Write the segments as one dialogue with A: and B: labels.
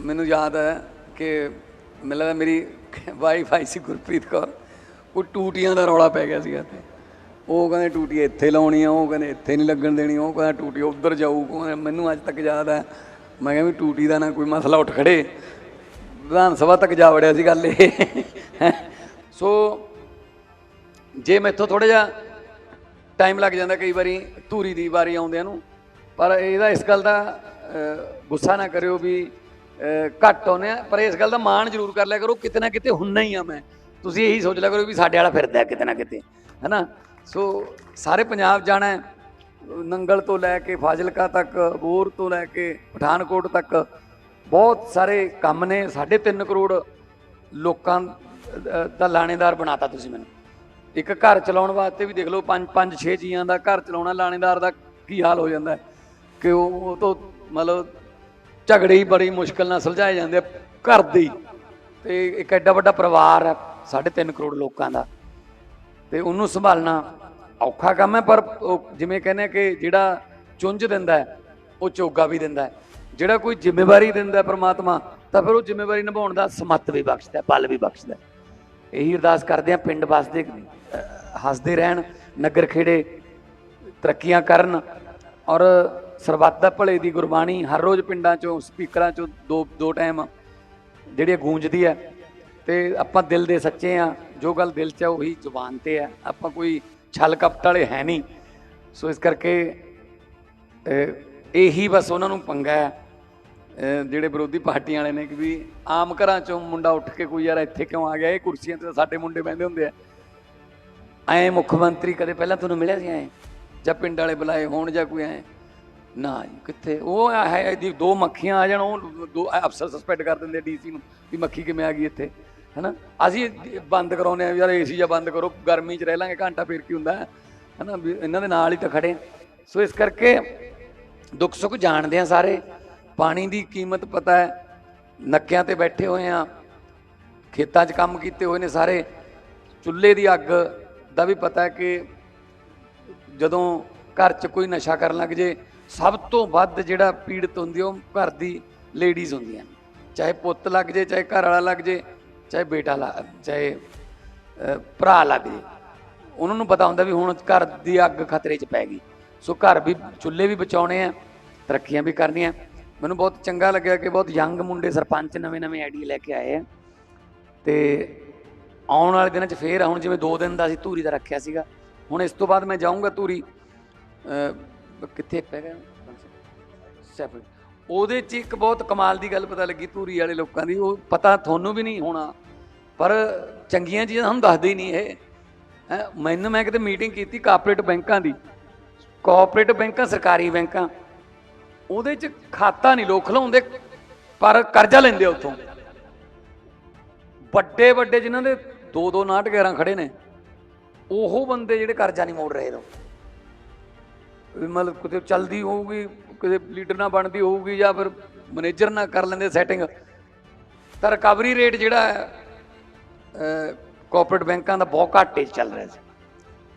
A: ਮੈਨੂੰ ਯਾਦ ਹੈ ਕਿ ਮੈਨੂੰ ਲੱਗਦਾ ਮੇਰੀ ਵਾਈਫ ਆਈ ਸੀ ਗੁਰਪ੍ਰੀਤ ਕੌਰ। ਉਹ ਟੂਟੀਆਂ ਦਾ ਰੌਲਾ ਪੈ ਗਿਆ ਸੀਗਾ ਤੇ ਉਹ ਕਹਿੰਦੇ ਟੂਟੀ ਇੱਥੇ ਲਾਉਣੀ ਆ ਉਹ ਕਹਿੰਦੇ ਇੱਥੇ ਨਹੀਂ ਲੱਗਣ ਦੇਣੀ ਉਹ ਕਹਿੰਦਾ ਟੂਟੀ ਉੱਧਰ ਜਾਊ, ਉਹ ਕਹਿੰਦਾ ਮੈਨੂੰ ਅੱਜ ਤੱਕ ਯਾਦ ਹੈ। ਮੈਂ ਕਿਹਾ ਵੀ ਟੂਟੀ ਦਾ ਨਾ ਕੋਈ ਮਸਲਾ ਉੱਠ ਖੜੇ। ਵਿਧਾਨ ਸਭਾ ਤੱਕ ਜਾ ਵੜਿਆ ਸੀ ਗੱਲ ਇਹ। ਸੋ ਜੇ ਮੈਥੋਂ ਥੋੜਾ ਜਿਹਾ ਟਾਈਮ ਲੱਗ ਜਾਂਦਾ ਕਈ ਵਾਰੀ ਧੂਰੀ ਦੀ ਵਾਰੀ ਆਉਂਦਿਆਂ ਨੂੰ, ਪਰ ਇਹਦਾ ਇਸ ਗੱਲ ਦਾ ਗੁੱਸਾ ਨਾ ਕਰਿਓ ਵੀ ਘੱਟ ਆਉਂਦੇ ਆ ਪਰ ਇਸ ਗੱਲ ਦਾ ਮਾਣ ਜ਼ਰੂਰ ਕਰ ਲਿਆ ਕਰੋ, ਕਿਤੇ ਨਾ ਕਿਤੇ ਹੁੰਨਾ ਹੀ ਆ ਮੈਂ। ਤੁਸੀਂ ਇਹੀ ਸੋਚ ਲਿਆ ਕਰੋ ਵੀ ਸਾਡੇ ਵਾਲਾ ਫਿਰਦਾ ਕਿਤੇ ਨਾ ਕਿਤੇ, ਹੈਨਾ? ਸੋ ਸਾਰੇ ਪੰਜਾਬ ਜਾਣਾ ਹੈ, ਨੰਗਲ ਤੋਂ ਲੈ ਕੇ ਫਾਜ਼ਿਲਕਾ ਤੱਕ, ਬੋਰ ਤੋਂ ਲੈ ਕੇ ਪਠਾਨਕੋਟ ਤੱਕ, ਬਹੁਤ ਸਾਰੇ ਕੰਮ ਨੇ। 3.5 ਕਰੋੜ ਲੋਕਾਂ ਦਾ ਲਾਣੇਦਾਰ ਬਣਾਤਾ ਤੁਸੀਂ ਮੈਨੂੰ। ਇੱਕ ਘਰ ਚਲਾਉਣ ਵਾਸਤੇ ਵੀ ਦੇਖ ਲਓ, ਪੰਜ ਪੰਜ 6 ਜੀਆਂ ਦਾ ਘਰ ਚਲਾਉਣਾ, ਲਾਣੇਦਾਰ ਦਾ ਕੀ ਹਾਲ ਹੋ ਜਾਂਦਾ ਕਿ ਉਹ ਉਹ ਤੋਂ ਮਤਲਬ ਝਗੜੇ ਹੀ ਬੜੀ ਮੁਸ਼ਕਲ ਨਾਲ ਸੁਲਝਾਏ ਜਾਂਦੇ ਘਰ ਦੇ। ਹੀ ਤੇ ਇੱਕ ਐਡਾ ਵੱਡਾ ਪਰਿਵਾਰ ਹੈ 3.5 ਕਰੋੜ ਲੋਕਾਂ ਦਾ। ਤੇ ਉਹਨੂੰ ਸੰਭਾਲਣਾ ਔਖਾ ਕੰਮ ਹੈ, ਪਰ ਉਹ ਜਿਵੇਂ ਕਹਿੰਦੇ ਕਿ ਜਿਹੜਾ ਚੁੰਝ ਦਿੰਦਾ ਉਹ ਚੋਗਾ ਵੀ ਦਿੰਦਾ ਜਿਹੜਾ ਕੋਈ ਜ਼ਿੰਮੇਵਾਰੀ ਦਿੰਦਾ ਹੈ ਪ੍ਰਮਾਤਮਾ, ਤਾਂ ਫਿਰ ਉਹ ਜ਼ਿੰਮੇਵਾਰੀ ਨਿਭਾਉਣ ਦਾ ਸਮੱਤ ਵੀ ਬਖਸ਼ਦਾ ਹੈ, ਬਲ ਵੀ ਬਖਸ਼ਦਾ ਇਹੀ ਅਰਦਾਸ ਕਰਦੇ ਆ ਪਿੰਡ ਵਸਦੇ ਹੱਸਦੇ ਰਹਿਣ, ਨਗਰ ਖੇੜੇ ਤਰੱਕੀਆਂ ਕਰਨ ਔਰ ਸਰਬੱਤ ਦਾ ਭਲੇ ਦੀ ਗੁਰਬਾਣੀ ਹਰ ਰੋਜ਼ ਪਿੰਡਾਂ ਚੋਂ, ਸਪੀਕਰਾਂ ਚੋਂ ਦੋ ਦੋ ਟਾਈਮ ਜਿਹੜੀ ਗੂੰਜਦੀ ਹੈ। ਤੇ ਆਪਾਂ ਦਿਲ ਦੇ ਸੱਚੇ ਆ ਜੋ ਗੱਲ ਦਿਲ 'ਚ ਹੈ ਉਹੀ ਜ਼ੁਬਾਨ ਤੇ ਹੈ। ਆਪਾਂ ਕੋਈ ਛਲ ਕਪਟ ਵਾਲੇ ਹੈ ਨਹੀਂ। ਸੋ ਇਸ ਕਰਕੇ ਇਹੀ ਬਸ ਉਹਨਾਂ ਨੂੰ ਪੰਗਾ ਹੈ ਜਿਹੜੇ ਵਿਰੋਧੀ ਪਾਰਟੀਆਂ ਵਾਲੇ ਨੇ ਕਿ ਵੀ ਆਮ ਘਰਾਂ ਚੋਂ ਮੁੰਡਾ ਉੱਠ ਕੇ ਕੋਈ ਯਾਰ ਇੱਥੇ ਕਿਉਂ ਆ ਗਿਆ? ਇਹ ਕੁਰਸੀਆਂ ਤੇ ਤਾਂ ਸਾਡੇ ਮੁੰਡੇ ਬਹਿੰਦੇ ਹੁੰਦੇ ਆ। ਐ ਮੁੱਖ ਮੰਤਰੀ ਕਦੇ ਪਹਿਲਾਂ ਤੁਹਾਨੂੰ ਮਿਲਿਆ ਸੀ ਐ? ਜਾਂ ਪਿੰਡ ਵਾਲੇ ਬੁਲਾਏ ਹੋਣ ਜਾਂ ਕੋਈ ਐ? ਨਾ ਜੀ, ਕਿੱਥੇ? ਉਹ ਹੈ, ਇਹਦੀ ਦੋ ਮੱਖੀਆਂ ਆ ਜਾਣ, ਉਹ ਦੋ ਅਫਸਰ ਸਸਪੈਂਡ ਕਰ ਦਿੰਦੇ ਡੀਸੀ ਨੂੰ ਵੀ ਮੱਖੀ ਕਿਵੇਂ ਆ ਗਈ ਇੱਥੇ, ਹੈਨਾ? ਅਸੀਂ ਬੰਦ ਕਰਾਉਂਦੇ ਆ ਵੀ ਯਾਰ ਏਸੀ ਜਾਂ ਬੰਦ ਕਰੋ, ਗਰਮੀ 'ਚ ਰਹਿ ਲਾਂਗੇ, ਘੰਟਾ ਫੇਰ ਕੀ ਹੁੰਦਾ ਹੈ ਹੈਨਾ? ਵੀ ਇਹਨਾਂ ਦੇ ਨਾਲ ਹੀ ਤਾਂ ਖੜੇ ਸੋ ਇਸ ਕਰਕੇ ਦੁੱਖ ਸੁੱਖ ਜਾਣਦੇ ਆ ਸਾਰੇ। ਪਾਣੀ ਦੀ ਕੀਮਤ ਪਤਾ ਹੈ, ਨੱਕਿਆਂ ਤੇ ਬੈਠੇ ਹੋਏ ਆ ਖੇਤਾਂ 'ਚ ਕੰਮ ਕੀਤੇ ਹੋਏ ਨੇ ਸਾਰੇ। ਚੁੱਲ੍ਹੇ ਦੀ ਅੱਗ ਦਾ ਵੀ ਪਤਾ ਹੈ ਕਿ ਜਦੋਂ ਘਰ 'ਚ ਕੋਈ ਨਸ਼ਾ ਕਰਨ ਲੱਗ ਜੇ ਸਭ ਤੋਂ ਵੱਧ ਜਿਹੜਾ ਪੀੜਤ ਹੁੰਦੀ ਉਹ ਘਰ ਦੀ ਲੇਡੀਜ਼ ਹੁੰਦੀਆਂ ਚਾਹੇ ਪੁੱਤ ਲੱਗ ਜੇ, ਚਾਹੇ ਘਰ ਵਾਲਾ ਲੱਗ ਜੇ, ਚਾਹੇ ਬੇਟਾ ਲੱਗ ਚਾਹੇ ਭਰਾ ਲੱਗ ਜੇ। ਉਹਨਾਂ ਨੂੰ ਪਤਾ ਹੁੰਦਾ ਵੀ ਹੁਣ ਘਰ ਦੀ ਅੱਗ ਖਤਰੇ 'ਚ ਪੈ ਗਈ। ਸੋ ਘਰ ਵੀ ਚੁੱਲ੍ਹੇ ਵੀ ਬਚਾਉਣੇ ਆ, ਤਰੱਕੀਆਂ ਵੀ ਕਰਨੀਆਂ। ਮੈਨੂੰ ਬਹੁਤ ਚੰਗਾ ਲੱਗਿਆ ਕਿ ਬਹੁਤ ਯੰਗ ਮੁੰਡੇ ਸਰਪੰਚ ਨਵੇਂ-ਨਵੇਂ ਆਈਡੀਆ ਲੈ ਕੇ ਆਏ ਆ। ਤੇ ਆਉਣ ਵਾਲੇ ਦਿਨਾਂ 'ਚ ਫੇਰ, ਹੁਣ ਜਿਵੇਂ 2 ਦਿਨ ਦਾ ਅਸੀਂ ਧੂਰੀ ਦਾ ਰੱਖਿਆ ਸੀਗਾ, ਹੁਣ ਇਸ ਤੋਂ ਬਾਅਦ ਮੈਂ ਜਾਊਂਗਾ ਧੂਰੀ ਅਹ, ਕਿੱਥੇ ਪੈ ਗਿਆ? ਸੈਫਰ ਉਹਦੇ 'ਚ ਇੱਕ ਬਹੁਤ ਕਮਾਲ ਦੀ ਗੱਲ ਪਤਾ ਲੱਗੀ ਧੂਰੀ ਵਾਲੇ ਲੋਕਾਂ ਦੀ। ਉਹ ਪਤਾ ਤੁਹਾਨੂੰ ਵੀ ਨਹੀਂ ਹੋਣਾ ਪਰ ਚੰਗੀਆਂ ਚੀਜ਼ਾਂ ਸਾਨੂੰ ਦੱਸਦੇ ਹੀ ਨਹੀਂ ਇਹ। ਮੈਨੂੰ ਮੈਂ ਕਿਤੇ ਮੀਟਿੰਗ ਕੀਤੀ ਕਾਰਪੋਰੇਟ ਬੈਂਕਾਂ ਦੀ। ਕਾਰਪੋਰੇਟ ਬੈਂਕਾਂ ਸਰਕਾਰੀ ਬੈਂਕਾਂ। ਉਹਦੇ 'ਚ ਖਾਤਾ ਨਹੀਂ ਲੋਕ ਖਲਾਉਂਦੇ ਪਰ ਕਰਜ਼ਾ ਲੈਂਦੇ ਉੱਥੋਂ। ਵੱਡੇ ਵੱਡੇ ਜਿਨ੍ਹਾਂ ਦੇ ਦੋ ਦੋ ਨਾਟ ਗਿਆਰਾਂ ਖੜੇ ਨੇ ਉਹ ਬੰਦੇ ਜਿਹੜੇ ਕਰਜ਼ਾ ਨਹੀਂ ਮੋੜ ਰਹੇ ਲੋ ਮਤਲਬ ਕਿਤੇ ਚੱਲਦੀ ਹੋਊਗੀ, ਕਿਤੇ ਲੀਡਰ ਨਾਲ ਬਣਦੀ ਹੋਊਗੀ ਜਾਂ ਫਿਰ ਮੈਨੇਜਰ ਨਾਲ ਕਰ ਲੈਂਦੇ ਸੈਟਿੰਗ ਤਾਂ ਰਿਕਵਰੀ ਰੇਟ ਜਿਹੜਾ ਹੈ ਕਾਰਪੋਰੇਟ ਬੈਂਕਾਂ ਦਾ ਬਹੁਤ ਘਾਟੇ ਚੱਲ ਰਿਹਾ ਸੀ।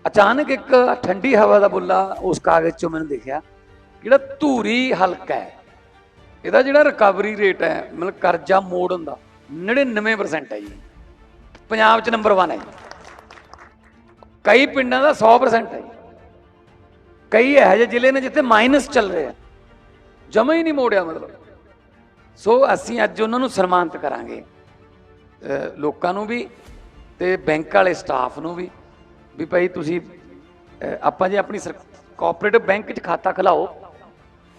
A: ਅਚਾਨਕ ਇੱਕ ਠੰਡੀ ਹਵਾ ਦਾ ਬੁੱਲਾ ਉਸ ਕਾਗਜ਼ 'ਚੋਂ ਮੈਨੂੰ ਦਿਖਿਆ। ਜਿਹੜਾ ਧੂਰੀ ਹਲਕਾ ਹੈ, ਇਹਦਾ ਜਿਹੜਾ ਰਿਕਵਰੀ ਰੇਟ ਹੈ, ਮਤਲਬ ਕਰਜ਼ਾ ਮੋੜ ਹੁੰਦਾ 99% ਹੈ ਜੀ। ਪੰਜਾਬ 'ਚ ਨੰਬਰ 1 ਹੈ ਜੀ। ਕਈ ਪਿੰਡਾਂ ਦਾ 100% ਹੈ ਜੀ। ਕਈ ਇਹੋ ਜਿਹੇ ਜ਼ਿਲ੍ਹੇ ਨੇ ਜਿੱਥੇ ਮਾਈਨਸ ਚੱਲ ਰਿਹਾ ਜਮਾ ਹੀ ਨਹੀਂ ਮੋੜਿਆ ਮਤਲਬ। ਸੋ ਅਸੀਂ ਅੱਜ ਉਹਨਾਂ ਨੂੰ ਸਨਮਾਨਿਤ ਕਰਾਂਗੇ। ਲੋਕਾਂ ਨੂੰ ਵੀ ਤੇ ਬੈਂਕ ਵਾਲੇ ਸਟਾਫ ਨੂੰ ਵੀ ਵੀ ਭਾਈ ਤੁਸੀਂ ਆਪਾਂ ਜੇ ਆਪਣੀ ਕੋਆਪਰੇਟਿਵ ਬੈਂਕ 'ਚ ਖਾਤਾ ਖਲਾਓ।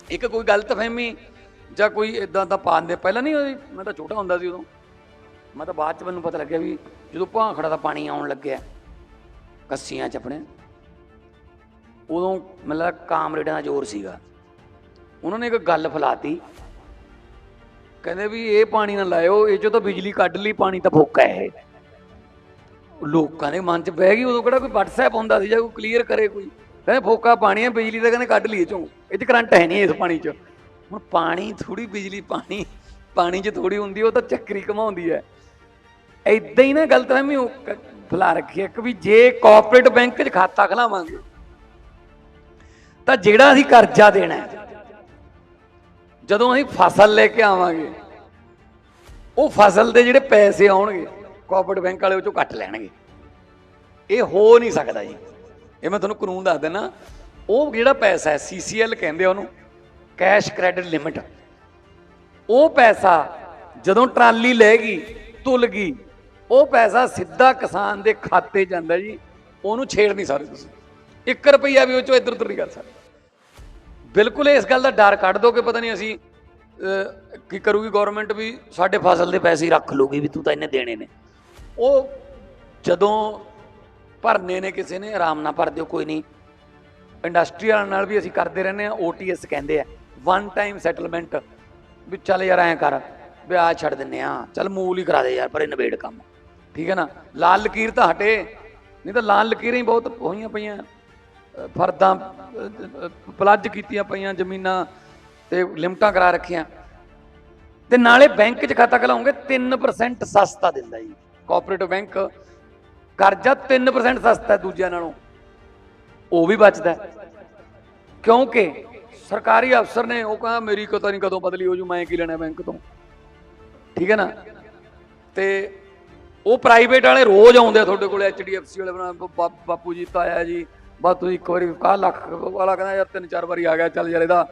A: ਇੱਕ ਕੋਈ ਗਲਤਫਹਿਮੀ ਜਾਂ ਕੋਈ ਇਦਾਂ ਦਾ ਪਾਉਂਦੇ ਪਹਿਲਾਂ ਨਹੀਂ ਹੋਈ, ਮੈਂ ਤਾਂ ਛੋਟਾ ਹੁੰਦਾ ਸੀ ਉਦੋਂ। ਮੈਂ ਤਾਂ ਬਾਅਦ ਚ ਮੈਨੂੰ ਪਤਾ ਲੱਗਿਆ ਵੀ ਜਦੋਂ ਭਾਂਖੜਾ ਦਾ ਪਾਣੀ ਆਉਣ ਲੱਗਿਆ, ਕੱਸੀਆਂ ਚ ਆਪਣੇ। ਉਦੋਂ ਮਤਲਬ ਕਾਮਰੇਡਾਂ ਦਾ ਜ਼ੋਰ ਸੀਗਾ। ਉਹਨਾਂ ਨੇ ਇੱਕ ਗੱਲ ਫਲਾਤੀ। ਕਹਿੰਦੇ ਵੀ ਇਹ ਪਾਣੀ ਨਾ ਲਾਇਓ, ਇਹ ਚੋਂ ਤਾਂ ਬਿਜਲੀ ਕੱਢ ਲਈ, ਪਾਣੀ ਤਾਂ ਫੋਕਾ ਹੈ ਇਹ। ਲੋਕਾਂ ਦੇ ਮਨ 'ਚ ਬਹਿ ਗਈ, ਉਦੋਂ ਕਿਹੜਾ ਕੋਈ WhatsApp ਹੁੰਦਾ ਸੀ ਜਾਂ ਕੋਈ ਕਲੀਅਰ ਕਰੇ ਕੋਈ। ਕਹਿੰਦੇ ਫੋਕਾ ਪਾਣੀ ਹੈ ਬਿਜਲੀ ਤਾਂ ਕਹਿੰਦੇ ਕੱਢ ਲਈ ਇਹ ਚੋਂ। ਇਹ 'ਚ ਕਰੰਟ ਹੈ ਨਹੀਂ ਇਸ ਪਾਣੀ 'ਚ। ਹੁਣ ਪਾਣੀ ਥੋੜੀ ਬਿਜਲੀ, ਪਾਣੀ ਪਾਣੀ 'ਚ ਥੋੜੀ ਹੁੰਦੀ, ਉਹ ਤਾਂ ਚੱਕਰੀ ਘਮਾਉਂਦੀ ਹੈ। ਐਦਾਂ ਹੀ ਨਾ ਗਲਤਫਹਿਮੀ ਉਹ ਫੈਲਾ ਰੱਖੀ ਹੈ ਕਿ ਵੀ ਜੇ ਕੋਆਪਰੇਟ ਬੈਂਕ 'ਚ ਖਾਤਾ ਖਲਾਵਾਂਗੇ ਤਾਂ ਜਿਹੜਾ ਅਸੀਂ ਕਰਜ਼ਾ ਦੇਣਾ ਜਦੋਂ ਅਸੀਂ ਫਸਲ ਲੈ ਕੇ ਆਵਾਂਗੇ, ਉਹ ਫਸਲ ਦੇ ਜਿਹੜੇ ਪੈਸੇ ਆਉਣਗੇ ਕੋਆਪਰੇਟਿਵ ਬੈਂਕ ਵਾਲੇ ਉਹ ਚੋਂ ਕੱਟ ਲੈਣਗੇ। ਇਹ ਹੋ ਨਹੀਂ ਸਕਦਾ ਜੀ। ਇਹ ਮੈਂ ਤੁਹਾਨੂੰ ਕਾਨੂੰਨ ਦੱਸ ਦਿੰਦਾ ਉਹ ਜਿਹੜਾ ਪੈਸਾ ਹੈ ਸੀਸੀਐਲ ਕਹਿੰਦੇ ਉਹਨੂੰ ਕੈਸ਼ ਕ੍ਰੈਡਿਟ ਲਿਮਿਟ ਉਹ ਪੈਸਾ ਜਦੋਂ ਟਰਾਲੀ ਲੈ ਗਈ, ਤੁਲ ਗਈ, ਉਹ ਪੈਸਾ ਸਿੱਧਾ ਕਿਸਾਨ ਦੇ ਖਾਤੇ 'ਚ ਜਾਂਦਾ ਜੀ, ਉਹਨੂੰ ਛੇੜ ਨਹੀਂ ਸਕਦੇ ਤੁਸੀਂ। 1 ਰੁਪਈਆ ਵੀ ਉਹ ਚੋਂ ਇੱਧਰ ਉੱਧਰ ਨਹੀਂ ਕਰ ਸਕਦੇ। ਬਿਲਕੁਲ ਇਸ ਗੱਲ ਦਾ ਡਰ ਕੱਢ ਦੋ ਕਿ ਪਤਾ ਨਹੀਂ ਅਸੀਂ ਕੀ ਕਰੂਗੀ ਗਵਰਨਮੈਂਟ ਵੀ ਸਾਡੇ ਫਸਲ ਦੇ ਪੈਸੇ ਹੀ ਰੱਖ ਲੂਗੀ ਵੀ ਤੂੰ ਤਾਂ ਇਹਨੇ ਦੇਣੇ ਨੇ। ਉਹ ਜਦੋਂ ਭਰਨੇ ਨੇ ਕਿਸੇ ਨੇ, ਆਰਾਮ ਨਾਲ ਭਰ ਦਿਓ, ਕੋਈ ਨਹੀਂ। ਇੰਡਸਟਰੀਅਲ ਨਾਲ ਵੀ ਅਸੀਂ ਕਰਦੇ ਰਹਿੰਦੇ ਆ OTS ਕਹਿੰਦੇ ਆ। ਵਨ ਟਾਈਮ ਸੈਟਲਮੈਂਟ ਵੀ ਚੱਲ ਯਾਰ ਐਂ ਕਰ, ਵੀ ਛੱਡ ਦਿੰਨੇ ਆ ਚੱਲ ਮੂਲ ਹੀ ਕਰਾ ਦੇ ਯਾਰ, ਪਰ ਇਹ ਨਵੇੜ ਕੰਮ। ਠੀਕ ਹੈ ਨਾ? ਲਾਲ ਲਕੀਰ ਤਾਂ ਹਟੇ, ਨਹੀਂ ਤਾਂ ਲਾਲ ਲਕੀਰਾਂ ਹੀ ਬਹੁਤ ਹੋਈਆਂ ਪਈਆਂ। ਫਰਦਾਂ ਪਲੱਜ ਕੀਤੀਆਂ ਪਈਆਂ ਜ਼ਮੀਨਾਂ ਤੇ ਲਿਮਟਾਂ ਕਰਾ ਰੱਖੀਆਂ। ਤੇ ਨਾਲੇ ਬੈਂਕ 'ਚ ਖਾਤਾ ਖਲਾਉਂਗੇ 3% ਸਸਤਾ ਦਿੰਦਾ ਜੀ। ਕੋਆਪਰੇਟਿਵ ਬੈਂਕ ਕਰਜ਼ਾ 3% ਸਸਤਾ ਹੈ ਦੂਜਿਆਂ ਨਾਲੋਂ। ਉਹ ਵੀ ਬਚਦਾ ਕਿਉਂਕਿ ਸਰਕਾਰੀ ਅਫਸਰ ਨੇ ਉਹ ਕਹਾ, ਮੇਰੀ ਪਤਾ ਨਹੀਂ ਕਦੋਂ ਬਦਲੀ ਹੋ ਜੂ, ਮੈਂ ਕੀ ਲੈਣਾ ਬੈਂਕ ਤੋਂ? ਠੀਕ ਹੈ ਨਾ? ਤੇ ਉਹ ਪ੍ਰਾਈਵੇਟ ਵਾਲੇ ਰੋਜ਼ ਆਉਂਦੇ ਆ ਤੁਹਾਡੇ ਕੋਲ ਐਚਡੀਐਫਸੀ ਵਾਲੇ ਬਣਾ ਬਾਪੂ ਜੀ, ਤਾਇਆ ਜੀ ਬਸ ਤੁਸੀਂ ਇੱਕ ਵਾਰੀ ਕਾ ਲੱਖ ਵਾਲਾ ਕਹਿੰਦਾ ਯਾਰ ਤਿੰਨ ਚਾਰ ਵਾਰੀ ਆ ਗਿਆ, ਚੱਲ ਯਾਰ ਇਹਦਾ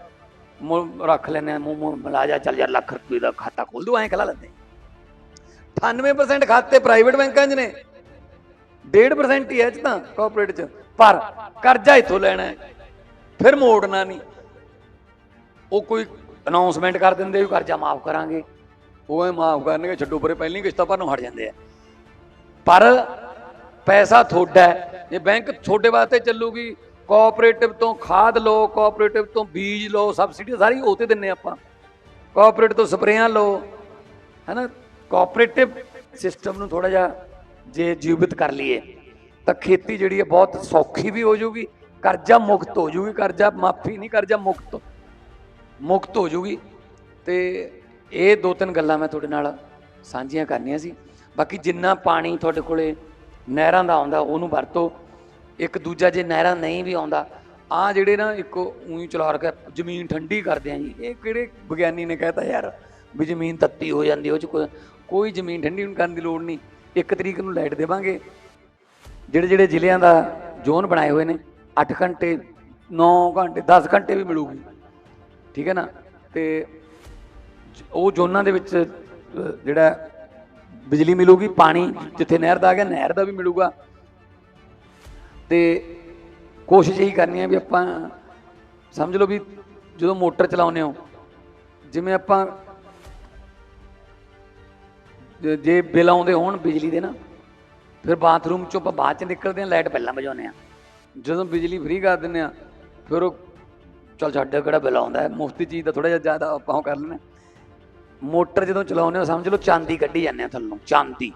A: ਰੱਖ ਲੈਨੇ ਆ ਮੂੰਹ ਮੂੰਹ ਮਿਲਾ ਜਾ, ਚੱਲ ਯਾਰ ਲੱਖ ਰੁਪਏ ਦਾ ਖਾਤਾ ਖੋਲ ਦੂ ਐਂ ਖਲਾ ਲੈਂਦੇ 98% ਖਾਤੇ ਪ੍ਰਾਈਵੇਟ ਬੈਂਕਾਂ 'ਚ ਨੇ। 1.5% ਹੀ ਹੈ ਚ ਤਾਂ ਕਾਰਪੋਰੇਟ 'ਚ। ਪਰ ਕਰਜ਼ਾ ਇੱਥੋਂ ਲੈਣਾ ਫਿਰ ਮੋੜਨਾ ਨਹੀਂ। ਉਹ ਕੋਈ ਅਨਾਉਂਸਮੈਂਟ ਕਰ ਦਿੰਦੇ ਵੀ ਕਰਜ਼ਾ ਮਾਫ ਕਰਾਂਗੇ। ਉਹ ਐ ਮਾਫ ਕਰਨਗੇ, ਛੱਡੋ ਪਰੇ, ਪਹਿਲੀ ਕਿਸ਼ਤਾਂ ਭਰਨੋਂ ਹਟ ਜਾਂਦੇ ਆ। ਪਰ ਪੈਸਾ ਤੁਹਾਡਾ ਜੇ ਬੈਂਕ ਤੁਹਾਡੇ ਵਾਸਤੇ ਚੱਲੂਗੀ। ਕੋਆਪਰੇਟਿਵ ਤੋਂ ਖਾਦ ਲਓ ਕੋਆਪਰੇਟਿਵ ਤੋਂ ਬੀਜ ਲਓ ਸਬਸਿਡੀ ਸਾਰੀ ਉਹ ਤੇ ਦਿੰਨੇ ਆਪਾਂ। ਕੋਆਪਰੇਟਿਵ ਤੋਂ ਸਪਰੇਆਂ ਲਓ, ਹੈਨਾ? ਕੋਆਪਰੇਟਿਵ ਸਿਸਟਮ ਨੂੰ ਥੋੜਾ ਜਿਹਾ ਜੇ ਜੀਵਿਤ ਕਰ ਲਈਏ, ਤਾਂ ਖੇਤੀ ਜਿਹੜੀ ਹੈ ਬਹੁਤ ਸੌਖੀ ਵੀ ਹੋ ਜਾਊਗੀ ਕਰਜ਼ਾ ਮੁਕਤ ਹੋ ਜਾਊਗੀ ਕਰਜ਼ਾ ਮਾਫੀ ਨਹੀਂ, ਕਰਜ਼ਾ ਮੁਕਤ ਮੁਕਤ ਹੋ ਜਾਊਗੀ ਤੇ ਇਹ ਦੋ ਤਿੰਨ ਗੱਲਾਂ ਮੈਂ ਤੁਹਾਡੇ ਨਾਲ ਸਾਂਝੀਆਂ ਕਰਨੀਆਂ ਸੀ। ਬਾਕੀ ਜਿੰਨਾ ਪਾਣੀ ਤੁਹਾਡੇ ਕੋਲੇ ਨਹਿਰਾਂ ਦਾ ਆਉਂਦਾ, ਉਹਨੂੰ ਵਰਤੋ। ਇੱਕ ਦੂਜਾ ਜੇ ਨਹਿਰਾਂ ਨਹੀਂ ਵੀ ਆਉਂਦਾ ਆ ਜਿਹੜੇ ਨਾ ਇੱਕ ਉਹੀ ਚਲਾ ਰਕੇ ਜ਼ਮੀਨ ਠੰਡੀ ਕਰਦੇ ਆ ਜੀ, ਇਹ ਕਿਹੜੇ ਵਿਗਿਆਨੀ ਨੇ ਕਹਿਤਾ ਯਾਰ ਵੀ ਜ਼ਮੀਨ ਤੱਤੀ ਹੋ ਜਾਂਦੀ, ਉਹ ਚ ਕੋਈ ਜ਼ਮੀਨ ਠੰਡੀ ਕਰਨ ਦੀ ਲੋੜ ਨਹੀਂ। ਇੱਕ ਤਰੀਕ ਨੂੰ ਲਾਈਟ ਦੇਵਾਂਗੇ। ਜਿਹੜੇ ਜਿਹੜੇ ਜ਼ਿਲ੍ਹਿਆਂ ਦਾ ਜ਼ੋਨ ਬਣਾਏ ਹੋਏ ਨੇ 8 ਘੰਟੇ 9 ਘੰਟੇ 10 ਘੰਟੇ ਵੀ ਮਿਲੂਗੀ। ਠੀਕ ਹੈ ਨਾ? ਤੇ ਉਹ ਜ਼ੋਨਾਂ ਦੇ ਵਿੱਚ ਜਿਹੜਾ ਬਿਜਲੀ ਮਿਲੂਗੀ, ਪਾਣੀ ਜਿੱਥੇ ਨਹਿਰ ਦਾ ਆ ਗਿਆ, ਨਹਿਰ ਦਾ ਵੀ ਮਿਲੂਗਾ ਤੇ ਕੋਸ਼ਿਸ਼ ਇਹੀ ਕਰਨੀ ਹੈ ਵੀ ਆਪਾਂ ਸਮਝ ਲਓ ਵੀ ਜਦੋਂ ਮੋਟਰ ਚਲਾਉਂਦੇ ਹੋ, ਜਿਵੇਂ ਆਪਾਂ ਜੇ- ਬਿੱਲ ਆਉਂਦੇ ਹੋਣ ਬਿਜਲੀ ਦੇ ਨਾ, ਫਿਰ ਬਾਥਰੂਮ ਚੋਂ ਆਪਾਂ ਬਾਅਦ ਚ ਨਿਕਲਦੇ ਆ, ਲਾਈਟ ਪਹਿਲਾਂ ਵਜਾਉਂਦੇ ਆ ਜਦੋਂ ਬਿਜਲੀ ਫ੍ਰੀ ਕਰ ਦਿੰਦੇ ਆ, ਫਿਰ ਉਹ, ਚਲ ਸਾਡੇ ਕਿਹੜਾ ਬਿੱਲ ਆਉਂਦਾ ਹੈ, ਮੁਫਤੀ ਚੀਜ਼ ਦਾ ਥੋੜਾ ਜਿਹਾ ਜ਼ਿਆਦਾ ਆਪਾਂ ਉਹ ਕਰ ਲੈਂਦੇ ਹਾਂ। ਮੋਟਰ ਜਦੋਂ ਚਲਾਉਂਦੇ ਹੋ, ਸਮਝ ਲਓ, ਚਾਂਦੀ ਕੱਢੀ ਜਾਂਦੇ ਆ ਥੱਲੋਂ, ਚਾਂਦੀ।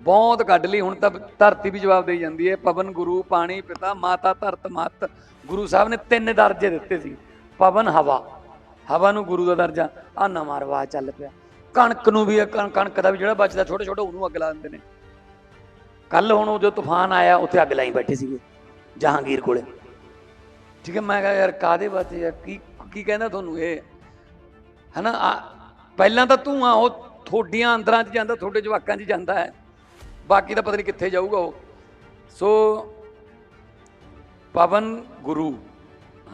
A: ਬਹੁਤ ਕੱਢ ਲਈ, ਹੁਣ ਤਾਂ ਧਰਤੀ ਵੀ ਜਵਾਬ ਦੇਈ ਜਾਂਦੀ ਹੈ, ਪਵਨ, ਗੁਰੂ, ਪਾਣੀ, ਪਿਤਾ, ਮਾਤਾ, ਧਰਤ, ਮਤ। ਗੁਰੂ ਸਾਹਿਬ ਨੇ ਤਿੰਨ ਦਰਜੇ ਦਿੱਤੇ ਸੀ, ਪਵਨ, ਹਵਾ। ਹਵਾ ਨੂੰ ਗੁਰੂ ਦਾ ਦਰਜਾ ਆ ਨਵਾਂ ਰਿਵਾਜ ਚੱਲ ਪਿਆ। ਕਣਕ ਨੂੰ ਵੀ ਕਣਕ ਦਾ ਵੀ ਜਿਹੜਾ ਬਚਦਾ ਛੋਟੇ ਛੋਟੇ ਉਹਨੂੰ ਅੱਗ ਲਾ ਦਿੰਦੇ ਨੇ। ਕੱਲ ਹੁਣ ਉਹ ਜੋ ਤੂਫਾਨ ਆਇਆ, ਉੱਥੇ ਅੱਗ ਲਾਈ ਬੈਠੇ ਸੀਗੇ, ਜਹਾਂਗੀਰ ਕੋਲੇ। ਠੀਕ ਹੈ, ਮੈਂ ਕਿਹਾ, ਯਾਰ ਕਾਦੇ ਵਾਸਤੇ ਯਾਰ ਕੀ ਕੀ ਕਹਿੰਦਾ ਤੁਹਾਨੂੰ ਇਹ? ਹਨਾ, ਆ- ਪਹਿਲਾਂ ਤਾਂ ਧੂਆਂ ਉਹ ਥੋਡੀਆਂ ਅੰਦਰਾਂ 'ਚ ਜਾਂਦਾ, ਤੁਹਾਡੇ ਜਵਾਕਾਂ 'ਚ ਜਾਂਦਾ ਹੈ। ਬਾਕੀ ਤਾਂ ਪਤਾ ਨਹੀਂ ਕਿੱਥੇ ਜਾਊਗਾ ਉਹ। ਸੋ ਪਵਨ ਗੁਰੂ,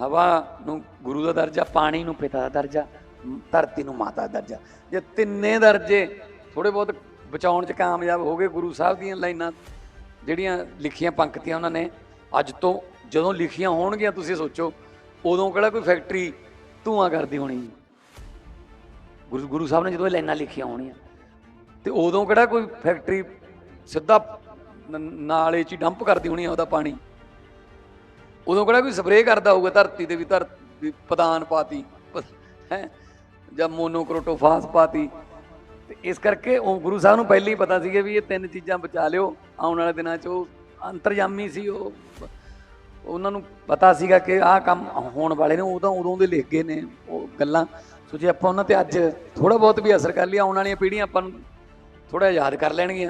A: ਹਵਾ ਨੂੰ, ਗੁਰੂ ਦਾ ਦਰਜਾ, ਪਾਣੀ ਨੂੰ, ਪਿਤਾ ਦਾ ਦਰਜਾ ਧਰਤੀ ਨੂੰ, ਮਾਤਾ ਦਾ ਦਰਜਾ। ਜੇ ਤਿੰਨੇ ਦਰਜੇ ਥੋੜੇ ਬਹੁਤ ਬਚਾਉਣ 'ਚ ਕਾਮਯਾਬ ਹੋ ਗਏ ਗੁਰੂ ਸਾਹਿਬ ਦੀਆਂ ਲਾਈਨਾਂ, ਜਿਹੜੀਆਂ ਲਿਖੀਆਂ ਪੰਕਤੀਆਂ ਉਹਨਾਂ ਨੇ, ਅੱਜ ਤੋਂ ਜਦੋਂ ਲਿਖੀਆਂ ਹੋਣਗੀਆਂ, ਤੁਸੀਂ ਸੋਚੋ, ਉਦੋਂ ਕਿਹੜਾ ਕੋਈ ਫੈਕਟਰੀ ਧੂਆਂ ਕਰਦੀ ਹੋਣੀ। ਗੁਰੂ ਗੁਰੂ ਸਾਹਿਬ ਨੇ ਜਦੋਂ ਇਹ ਲਾਈਨਾਂ ਲਿਖੀਆਂ ਹੋਣੀਆਂ, ਤੇ ਉਦੋਂ ਕਿਹੜਾ ਕੋਈ ਫੈਕਟਰੀ ਸਿੱਧਾ ਨ- ਨਾਲੇ 'ਚ ਡੰਪ ਕਰਦੀ ਹੋਣੀ ਆ ਉਹਦਾ ਪਾਣੀ? ਉਦੋਂ ਕਿਹੜਾ ਕੋਈ ਸਪਰੇਅ ਕਰਦਾ ਹੋਊਗਾ ਧਰਤੀ ਤੇ ਵੀ ਧਰ ਪਦਾਨ ਪਾਤੀ ਹੈ? ਜਾਂ ਮੋਨੋਕ੍ਰੋਟੋਫਾਸ ਪਾਤੀ? ਤੇ ਇਸ ਕਰਕੇ ਉਹ ਗੁਰੂ ਸਾਹਿਬ ਨੂੰ ਪਹਿਲਾਂ ਹੀ ਪਤਾ ਸੀਗਾ ਵੀ ਇਹ ਤਿੰਨ ਚੀਜ਼ਾਂ ਬਚਾ ਲਿਓ, ਆਉਣ ਵਾਲੇ ਦਿਨਾਂ 'ਚ ਉਹ ਅੰਤਰਜਾਮੀ ਸੀ, ਉਹ ਉਹਨਾਂ ਨੂੰ ਪਤਾ ਸੀਗਾ ਕਿ ਆਹ ਕੰਮ ਹੋਣ ਵਾਲੇ ਨੇ ਉਦੋਂ ਉਦੋਂ ਦੇ ਲਿਖ ਗਏ ਨੇ, ਉਹ ਗੱਲਾਂ ਸੋ ਜੇ ਆਪਾਂ ਉਹਨਾਂ ਤੇ ਅੱਜ ਥੋੜਾ ਬਹੁਤ ਵੀ ਅਸਰ ਕਰ ਲਿਆ, ਆਉਣ ਵਾਲੀਆਂ ਪੀੜ੍ਹੀਆਂ ਆਪਾਂ ਨੂੰ ਥੋੜਾ ਯਾਦ ਕਰ ਲੈਣਗੀਆਂ।